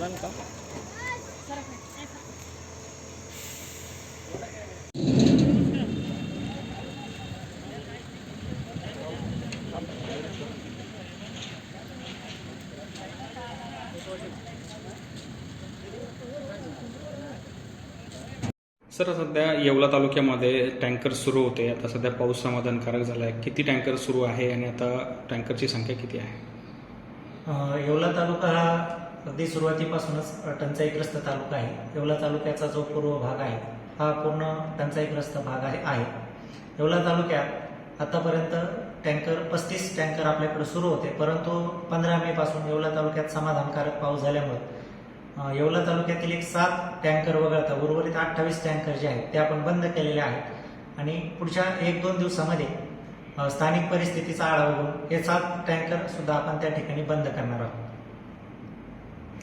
का? सर सध्या येवला तालुक्यामध्ये टँकर सुरू होते. आता सध्या पाऊस समाधानकारक झाला आहे किती टँकर सुरू आहे आणि आता टँकरची संख्या किती आहे? येवला तालुका हा अगदी सुरुवातीपासूनच टंचाईग्रस्त तालुका आहे. येवला तालुक्याचा जो पूर्व भाग आहे हा पूर्ण टंचाईग्रस्त भाग आहे आहे. येवला तालुक्यात आतापर्यंत टँकर पस्तीस टँकर आपल्याकडे सुरू होते परंतु पंधरा मे पासून येवला तालुक्यात समाधानकारक पाऊस झाल्यामुळे येवला तालुक्यातील एक सात टँकर वगळता उर्वरित अठ्ठावीस टँकर जे आहेत ते आपण बंद केलेले आहेत. आणि पुढच्या एक दोन दिवसामध्ये स्थानिक परिस्थितीचा आढावा घेऊन हे सात टँकर सुद्धा आपण त्या ठिकाणी बंद करणार आहोत.